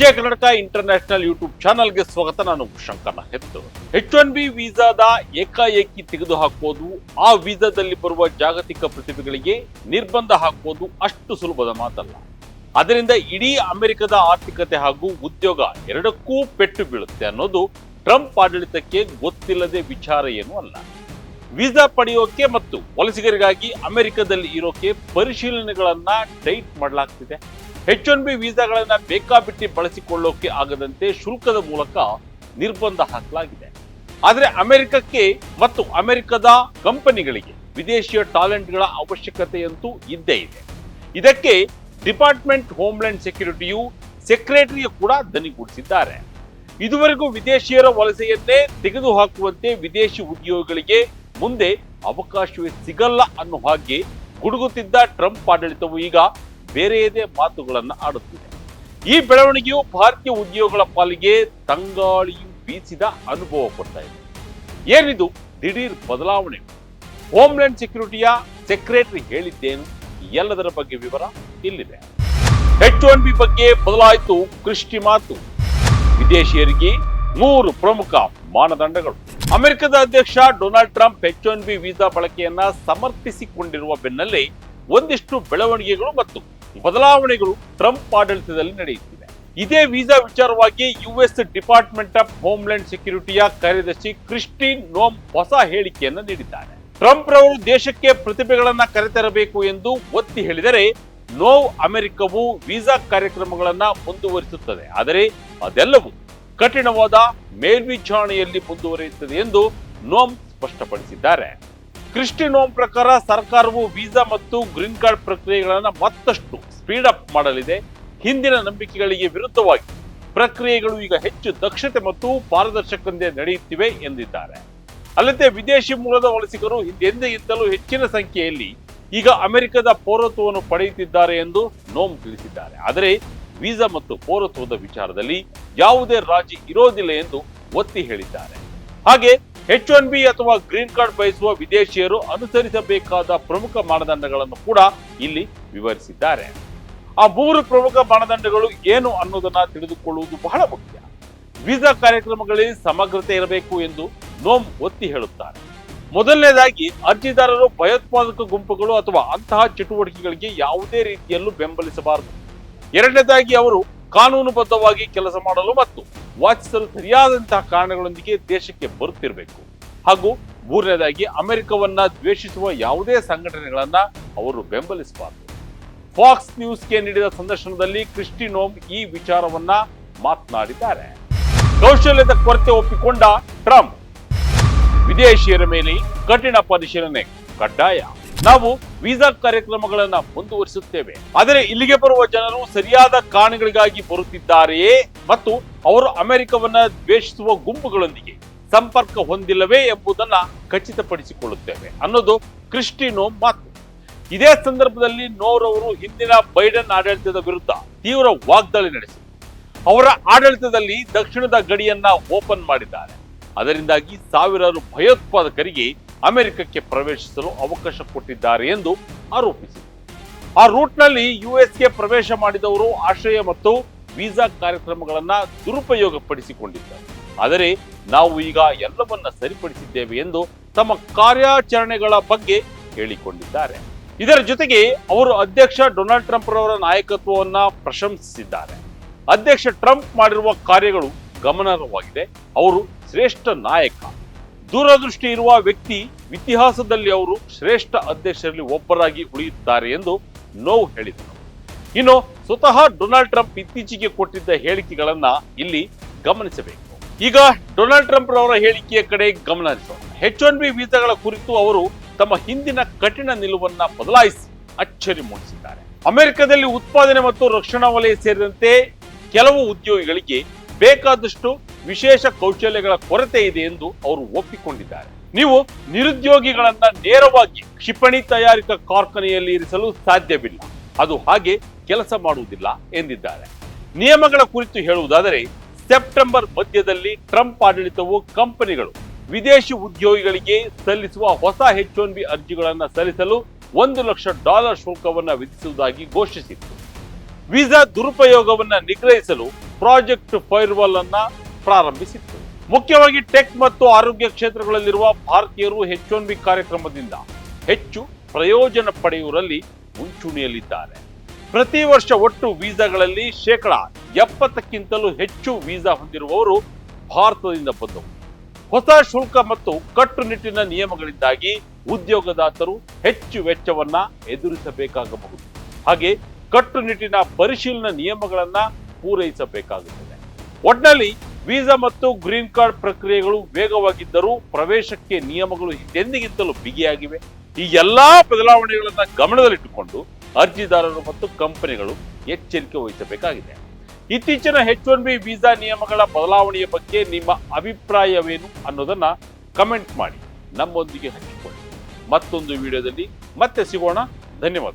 Vijaya Karnataka international YouTube ಚಾನಲ್ಗೆ ಸ್ವಾಗತ. ನಾನು ಶಂಕರ್ನ ಹೆತ್ತು ಎಚ್ ಒನ್ ಬಿ ವೀಸಾದ ಏಕಾಏಕಿ ತೆಗೆದು ಹಾಕೋದು, ಆ ವೀಸಾದಲ್ಲಿ ಬರುವ ಜಾಗತಿಕ ಪ್ರತಿಭೆಗಳಿಗೆ ನಿರ್ಬಂಧ ಹಾಕೋದು ಅಷ್ಟು ಸುಲಭದ ಮಾತಲ್ಲ. ಅದರಿಂದ ಇಡೀ ಅಮೆರಿಕದ ಆರ್ಥಿಕತೆ ಹಾಗೂ ಉದ್ಯೋಗ ಎರಡಕ್ಕೂ ಪೆಟ್ಟು ಬೀಳುತ್ತೆ ಅನ್ನೋದು ಟ್ರಂಪ್ ಆಡಳಿತಕ್ಕೆ ಗೊತ್ತಿಲ್ಲದೆ ವಿಚಾರ ಏನೂ ಅಲ್ಲ. ವೀಸಾ ಪಡೆಯೋಕೆ ಮತ್ತು ವಲಸಿಗರಿಗಾಗಿ ಅಮೆರಿಕದಲ್ಲಿ ಇರೋಕೆ ಪರಿಶೀಲನೆಗಳನ್ನ ಟೈಟ್ ಮಾಡಲಾಗ್ತಿದೆ. ಎಚ್ ಒನ್ ಬಿ ವೀಸಾಗಳನ್ನು ಬೇಕಾಬಿಟ್ಟಿ ಬಳಸಿಕೊಳ್ಳೋಕೆ ಆಗದಂತೆ ಶುಲ್ಕದ ಮೂಲಕ ನಿರ್ಬಂಧ ಹಾಕಲಾಗಿದೆ. ಆದರೆ ಅಮೆರಿಕಕ್ಕೆ ಮತ್ತು ಅಮೆರಿಕದ ಕಂಪನಿಗಳಿಗೆ, ವಿದೇಶಿಯ ಟ್ಯಾಲೆಂಟ್ಗಳ ಅವಶ್ಯಕತೆಯಂತೂ ಇದ್ದೇ ಇದೆ. ಇದಕ್ಕೆ ಡಿಪಾರ್ಟ್ಮೆಂಟ್ ಹೋಮ್ಲ್ಯಾಂಡ್ ಸೆಕ್ಯೂರಿಟಿಯು ಸೆಕ್ರೆಟರಿಯು ಕೂಡ ದನಿಗೂಡಿಸಿದ್ದಾರೆ. ಇದುವರೆಗೂ ವಿದೇಶಿಯರ ವಲಸೆಯನ್ನೇ ತೆಗೆದುಹಾಕುವಂತೆ ವಿದೇಶಿ ಉದ್ಯೋಗಿಗಳಿಗೆ ಮುಂದೆ ಅವಕಾಶವೇ ಸಿಗಲ್ಲ ಅನ್ನೋ ಹಾಗೆ ಗುಡುಗುತ್ತಿದ್ದ ಟ್ರಂಪ್ ಆಡಳಿತವು ಈಗ ಬೇರೆಯದೇ ಮಾತುಗಳನ್ನು ಆಡುತ್ತಿದೆ. ಈ ಬೆಳವಣಿಗೆಯು ಭಾರತೀಯ ಉದ್ಯೋಗಗಳ ಪಾಲಿಗೆ ತಂಗಾಳಿಯು ಬೀಸಿದ ಅನುಭವ ಕೊಡ್ತಾ ಇದೆ. ಏನಿದು? ದಿಢೀರ್ ಬದಲಾವಣೆ. ಹೋಮ್ಲ್ಯಾಂಡ್ ಸೆಕ್ಯೂರಿಟಿಯ ಸೆಕ್ರೆಟರಿ ಹೇಳಿದ್ದೇನು? ಎಲ್ಲದರ ಬಗ್ಗೆ ವಿವರ ಇಲ್ಲಿದೆ. ಎಚ್ ಒನ್ ಬಿ ಬಗ್ಗೆ ಬದಲಾಯಿತು ಕೃಷ್ಟಿ ಮಾತು. ವಿದೇಶಿಯರಿಗೆ ಮೂರು ಪ್ರಮುಖ ಮಾನದಂಡಗಳು. ಅಮೆರಿಕದ ಅಧ್ಯಕ್ಷ Donald Trump H one B visa ಬಳಕೆಯನ್ನ ಸಮರ್ಥಿಸಿಕೊಂಡಿರುವ ಬೆನ್ನಲ್ಲೇ ಒಂದಿಷ್ಟು ಬೆಳವಣಿಗೆಗಳು ಮತ್ತು ಬದಲಾವಣೆಗಳು ಟ್ರಂಪ್ ಆಡಳಿತದಲ್ಲಿ ನಡೆಯುತ್ತಿವೆ. ಇದೇ ವೀಸಾ ವಿಚಾರವಾಗಿ ಯುಎಸ್ ಡಿಪಾರ್ಟ್ಮೆಂಟ್ ಆಫ್ ಹೋಮ್ಲ್ಯಾಂಡ್ ಸೆಕ್ಯೂರಿಟಿಯ ಕಾರ್ಯದರ್ಶಿ ಕ್ರಿಸ್ಟಿನ್ ನೋಮ್ ಹೊಸ ಹೇಳಿಕೆಯನ್ನು ನೀಡಿದ್ದಾರೆ. ಟ್ರಂಪ್ ರವರು ದೇಶಕ್ಕೆ ಪ್ರತಿಭೆಗಳನ್ನ ಕರೆತರಬೇಕು ಎಂದು ಒತ್ತಿ ಹೇಳಿದರೆ, ನೋವ್ ಅಮೆರಿಕವು ವೀಸಾ ಕಾರ್ಯಕ್ರಮಗಳನ್ನ ಮುಂದುವರಿಸುತ್ತದೆ. ಆದರೆ ಅದೆಲ್ಲವೂ ಕಠಿಣವಾದ ಮೇಲ್ವಿಚಾರಣೆಯಲ್ಲಿ ಮುಂದುವರಿಯುತ್ತದೆ ಎಂದು ನೋಮ್ ಸ್ಪಷ್ಟಪಡಿಸಿದ್ದಾರೆ. ಕ್ರಿಸ್ಟಿನೋಮ್ ಪ್ರಕಾರ ಸರ್ಕಾರವು ವೀಸಾ ಮತ್ತು ಗ್ರೀನ್ ಕಾರ್ಡ್ ಪ್ರಕ್ರಿಯೆಗಳನ್ನು ಮತ್ತಷ್ಟು ಸ್ಪೀಡ್ ಅಪ್ ಮಾಡಲಿದೆ. ಹಿಂದಿನ ನಂಬಿಕೆಗಳಿಗೆ ವಿರುದ್ಧವಾಗಿ ಪ್ರಕ್ರಿಯೆಗಳು ಈಗ ಹೆಚ್ಚು ದಕ್ಷತೆ ಮತ್ತು ಪಾರದರ್ಶಕತೆ ನಡೆಯುತ್ತಿವೆ ಎಂದಿದ್ದಾರೆ. ಅಲ್ಲದೆ ವಿದೇಶಿ ಮೂಲದ ವಲಸಿಗರು ಹಿಂದೆಂದಿಗಿಂತಲೂ ಹೆಚ್ಚಿನ ಸಂಖ್ಯೆಯಲ್ಲಿ ಈಗ ಅಮೆರಿಕದ ಪೌರತ್ವವನ್ನು ಪಡೆಯುತ್ತಿದ್ದಾರೆ ಎಂದು ನೋಮ್ ತಿಳಿಸಿದ್ದಾರೆ. ಆದರೆ ವೀಸಾ ಮತ್ತು ಪೌರತ್ವದ ವಿಚಾರದಲ್ಲಿ ಯಾವುದೇ ರಾಜಿ ಇರೋದಿಲ್ಲ ಎಂದು ಒತ್ತಿ ಹೇಳಿದ್ದಾರೆ. ಹಾಗೆ ಎಚ್ ಒನ್ ಬಿ ಅಥವಾ ಗ್ರೀನ್ ಕಾರ್ಡ್ ಬಯಸುವ ವಿದೇಶಿಯರು ಅನುಸರಿಸಬೇಕಾದ ಪ್ರಮುಖ ಮಾನದಂಡಗಳನ್ನು ಕೂಡ ಇಲ್ಲಿ ವಿವರಿಸಿದ್ದಾರೆ. ಆ ಮೂರು ಪ್ರಮುಖ ಮಾನದಂಡಗಳು ಏನು ಅನ್ನೋದನ್ನ ತಿಳಿದುಕೊಳ್ಳುವುದು ಬಹಳ ಮುಖ್ಯ. ವೀಸಾ ಕಾರ್ಯಕ್ರಮಗಳಲ್ಲಿ ಸಮಗ್ರತೆ ಇರಬೇಕು ಎಂದು ನೋಮ್ ಒತ್ತಿ ಹೇಳುತ್ತಾರೆ. ಮೊದಲನೇದಾಗಿ, ಅರ್ಜಿದಾರರು ಭಯೋತ್ಪಾದಕ ಗುಂಪುಗಳು ಅಥವಾ ಅಂತಹ ಚಟುವಟಿಕೆಗಳಿಗೆ ಯಾವುದೇ ರೀತಿಯಲ್ಲೂ ಬೆಂಬಲಿಸಬಾರದು. ಎರಡನೇದಾಗಿ ಅವರು ಕಾನೂನುಬದ್ಧವಾಗಿ ಕೆಲಸ ಮಾಡಲು ಮತ್ತು ವಾಚಿಸಲು ಸರಿಯಾದಂತಹ ಕಾರಣಗಳೊಂದಿಗೆ ದೇಶಕ್ಕೆ ಬರುತ್ತಿರಬೇಕು. ಹಾಗೂ ಮೂರನೇದಾಗಿ ಅಮೆರಿಕವನ್ನ ದ್ವೇಷಿಸುವ ಯಾವುದೇ ಸಂಘಟನೆಗಳನ್ನ ಅವರು ಬೆಂಬಲಿಸಬಾರದು. ಫಾಕ್ಸ್ ನ್ಯೂಸ್ಗೆ ನೀಡಿದ ಸಂದರ್ಶನದಲ್ಲಿ ಕ್ರಿಸ್ಟಿನೋಮ್ ಈ ವಿಚಾರವನ್ನ ಮಾತನಾಡಿದ್ದಾರೆ. ಕೌಶಲ್ಯದ ಕೊರತೆ ಒಪ್ಪಿಕೊಂಡ ಟ್ರಂಪ್, ವಿದೇಶಿಯರ ಮೇಲೆ ಕಠಿಣ ಪರಿಶೀಲನೆ ಕಡ್ಡಾಯ. ನಾವು ವೀಸಾ ಕಾರ್ಯಕ್ರಮಗಳನ್ನ ಮುಂದುವರಿಸುತ್ತೇವೆ. ಆದರೆ ಇಲ್ಲಿಗೆ ಬರುವ ಜನರು ಸರಿಯಾದ ಕಾರಣಗಳಿಗಾಗಿ ಬರುತ್ತಿದ್ದಾರೆಯೇ? ಮತ್ತು ಅವರು ಅಮೆರಿಕವನ್ನ ದ್ವೇಷಿಸುವ ಗುಂಪುಗಳೊಂದಿಗೆ ಸಂಪರ್ಕ ಹೊಂದಿಲ್ಲವೇ ಎಂಬುದನ್ನ ಖಚಿತಪಡಿಸಿಕೊಳ್ಳುತ್ತೇವೆ. ಅನ್ನೋದು ಕ್ರಿಸ್ಟಿನೋ ಮಾತು. ಇದೇ ಸಂದರ್ಭದಲ್ಲಿ ನೋರ್ ಅವರು ಹಿಂದಿನ ಬೈಡನ್ ಆಡಳಿತದ ವಿರುದ್ಧ ತೀವ್ರ ವಾಗ್ದಾಳಿ ನಡೆಸಿದರು. ಅವರ ಆಡಳಿತದಲ್ಲಿ ದಕ್ಷಿಣದ ಗಡಿಯನ್ನ ಓಪನ್ ಮಾಡಿದ್ದಾರೆ. ಅದರಿಂದಾಗಿ ಸಾವಿರಾರು ಭಯೋತ್ಪಾದಕರಿಗೆ ಅಮೆರಿಕಕ್ಕೆ ಪ್ರವೇಶಿಸಲು ಅವಕಾಶ ಕೊಟ್ಟಿದ್ದಾರೆ ಎಂದು ಆರೋಪಿಸಿದರು ಆ ರೂಟ್ನಲ್ಲಿ ಯುಎಸ್ಗೆ ಪ್ರವೇಶ ಮಾಡಿದವರು ಆಶ್ರಯ ಮತ್ತು ವೀಸಾ ಕಾರ್ಯಕ್ರಮಗಳನ್ನು ದುರುಪಯೋಗಪಡಿಸಿಕೊಂಡಿದ್ದಾರೆ. ಆದರೆ ನಾವು ಈಗ ಎಲ್ಲವನ್ನ ಸರಿಪಡಿಸಿದ್ದೇವೆ ಎಂದು ತಮ್ಮ ಕಾರ್ಯಾಚರಣೆಗಳ ಬಗ್ಗೆ ಹೇಳಿಕೊಂಡಿದ್ದಾರೆ. ಇದರ ಜೊತೆಗೆ ಅವರು ಅಧ್ಯಕ್ಷ ಡೊನಾಲ್ಡ್ ಟ್ರಂಪ್ ರವರ ನಾಯಕತ್ವವನ್ನ ಪ್ರಶಂಸಿಸಿದ್ದಾರೆ. ಅಧ್ಯಕ್ಷ ಟ್ರಂಪ್ ಮಾಡಿರುವ ಕಾರ್ಯಗಳು ಗಮನಾರ್ಹವಾಗಿದೆ. ಅವರು ಶ್ರೇಷ್ಠ ನಾಯಕ. ದೂರದೃಷ್ಟಿ ಇರುವ ವ್ಯಕ್ತಿ ಇತಿಹಾಸದಲ್ಲಿ ಅವರು ಶ್ರೇಷ್ಠ ಅಧ್ಯಕ್ಷರಲ್ಲಿ ಒಬ್ಬರಾಗಿ ಉಳಿಯುತ್ತಾರೆ ಎಂದು ನೋವು ಹೇಳಿದರು. ಇನ್ನು ಸ್ವತಃ ಡೊನಾಲ್ಡ್ ಟ್ರಂಪ್ ಇತ್ತೀಚೆಗೆ ಕೊಟ್ಟಿದ್ದ ಹೇಳಿಕೆಗಳನ್ನ ಇಲ್ಲಿ ಗಮನಿಸಬೇಕು. ಈಗ ಡೊನಾಲ್ಡ್ ಟ್ರಂಪ್ ರವರ ಹೇಳಿಕೆಯ ಕಡೆ ಗಮನ ಎಚ್ ಒನ್ ಬಿ ವೀಸಾಗಳ ಕುರಿತು ಅವರು ತಮ್ಮ ಹಿಂದಿನ ಕಠಿಣ ನಿಲುವನ್ನ ಬದಲಾಯಿಸಿ ಅಚ್ಚರಿ ಮೂಡಿಸಿದ್ದಾರೆ. ಅಮೆರಿಕದಲ್ಲಿ ಉತ್ಪಾದನೆ ಮತ್ತು ರಕ್ಷಣಾ ವಲಯ ಸೇರಿದಂತೆ ಕೆಲವು ಉದ್ಯೋಗಿಗಳಿಗೆ ಬೇಕಾದಷ್ಟು ವಿಶೇಷ ಕೌಶಲ್ಯಗಳ ಕೊರತೆ ಇದೆ ಎಂದು ಅವರು ಒಪ್ಪಿಕೊಂಡಿದ್ದಾರೆ. ನೀವು ನಿರುದ್ಯೋಗಿಗಳನ್ನ ನೇರವಾಗಿ ಕ್ಷಿಪಣಿ ತಯಾರಿಕಾ ಕಾರ್ಖಾನೆಯಲ್ಲಿ ಇರಿಸಲು ಸಾಧ್ಯವಿಲ್ಲ. ಅದು ಹಾಗೆ ಕೆಲಸ ಮಾಡುವುದಿಲ್ಲ ಎಂದಿದ್ದಾರೆ. ನಿಯಮಗಳ ಕುರಿತು ಹೇಳುವುದಾದರೆ, ಸೆಪ್ಟೆಂಬರ್ ಮಧ್ಯದಲ್ಲಿ ಟ್ರಂಪ್ ಆಡಳಿತವು ಕಂಪನಿಗಳು ವಿದೇಶಿ ಉದ್ಯೋಗಿಗಳಿಗೆ ಸಲ್ಲಿಸುವ ಹೊಸ ಎಚ್ ಒನ್ ಬಿ ಅರ್ಜಿಗಳನ್ನು ಸಲ್ಲಿಸಲು ಒಂದು ಲಕ್ಷ ಡಾಲರ್ ಶುಲ್ಕವನ್ನು ವಿಧಿಸುವುದಾಗಿ ಘೋಷಿಸಿತ್ತು. ವೀಸಾ ದುರುಪಯೋಗವನ್ನು ನಿಗ್ರಹಿಸಲು ಪ್ರಾಜೆಕ್ಟ್ ಫೈರ್ವಾಲ್ ಅನ್ನ ಪ್ರಾರಂಭಿಸಿತ್ತು. ಮುಖ್ಯವಾಗಿ ಟೆಕ್ ಮತ್ತು ಆರೋಗ್ಯ ಕ್ಷೇತ್ರಗಳಲ್ಲಿರುವ ಭಾರತೀಯರು ಎಚ್ ಒನ್ ಬಿ ಕಾರ್ಯಕ್ರಮದಿಂದ ಹೆಚ್ಚು ಪ್ರಯೋಜನ ಪಡೆಯುವರಲ್ಲಿ ಮುಂಚೂಣಿಯಲ್ಲಿದ್ದಾರೆ. ಪ್ರತಿ ವರ್ಷ ಒಟ್ಟು ವೀಸಾಗಳಲ್ಲಿ ಶೇಕಡ ಎಪ್ಪತ್ತಕ್ಕಿಂತಲೂ ಹೆಚ್ಚು ವೀಸಾ ಹೊಂದಿರುವವರು ಭಾರತದಿಂದ ಬಂದವು ಹೊಸ ಶುಲ್ಕ ಮತ್ತು ಕಟ್ಟುನಿಟ್ಟಿನ ನಿಯಮಗಳಿಂದಾಗಿ ಉದ್ಯೋಗದಾತರು ಹೆಚ್ಚು ವೆಚ್ಚವನ್ನ ಎದುರಿಸಬೇಕಾಗಬಹುದು. ಹಾಗೆ ಕಟ್ಟುನಿಟ್ಟಿನ ಪರಿಶೀಲನಾ ನಿಯಮಗಳನ್ನ ಪೂರೈಸಬೇಕಾಗುತ್ತದೆ. ಒಟ್ನಲ್ಲಿ ವೀಸಾ ಮತ್ತು ಗ್ರೀನ್ ಕಾರ್ಡ್ ಪ್ರಕ್ರಿಯೆಗಳು ವೇಗವಾಗಿದ್ದರೂ ಪ್ರವೇಶಕ್ಕೆ ನಿಯಮಗಳು ಹಿಂದೆಂದಿಗಿಂತಲೂ ಬಿಗಿಯಾಗಿವೆ. ಈ ಎಲ್ಲಾ ಬದಲಾವಣೆಗಳನ್ನು ಗಮನದಲ್ಲಿಟ್ಟುಕೊಂಡು ಅರ್ಜಿದಾರರು ಮತ್ತು ಕಂಪನಿಗಳು ಎಚ್ಚರಿಕೆ ವಹಿಸಬೇಕಾಗಿದೆ. ಇತ್ತೀಚಿನ ಎಚ್ ಒನ್ ಬಿ ವೀಸಾ ನಿಯಮಗಳ ಬದಲಾವಣೆಯ ಬಗ್ಗೆ ನಿಮ್ಮ ಅಭಿಪ್ರಾಯವೇನು ಅನ್ನೋದನ್ನ ಕಮೆಂಟ್ ಮಾಡಿ, ನಮ್ಮೊಂದಿಗೆ ಹಂಚಿಕೊಳ್ಳಿ. ಮತ್ತೊಂದು ವಿಡಿಯೋದಲ್ಲಿ ಮತ್ತೆ ಸಿಗೋಣ. ಧನ್ಯವಾದ.